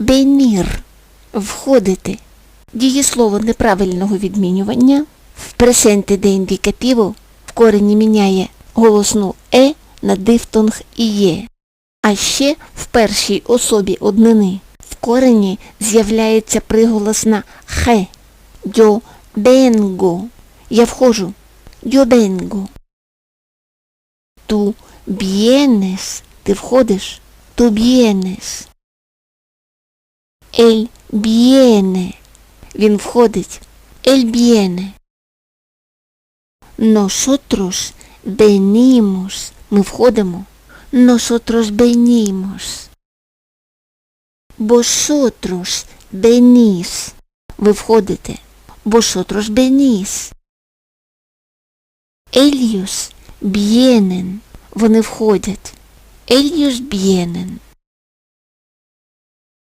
Venir – входити. Дієслово неправильного відмінювання в пресенте де індикативу в корені міняє голосну е на дифтонг іє. А ще в першій особі однини в корені з'являється приголосна хе. Yo vengo. Я входжу. Yo vengo. Tú vienes. Ти входиш. Tú vienes. Él viene. Він входить. Él viene. Nosotros venimos. Ми входимо. Nosotros venimos. Vosotros venís. Ви входите. Vosotros venís. Ellos vienen. Вони входять. Ellos vienen.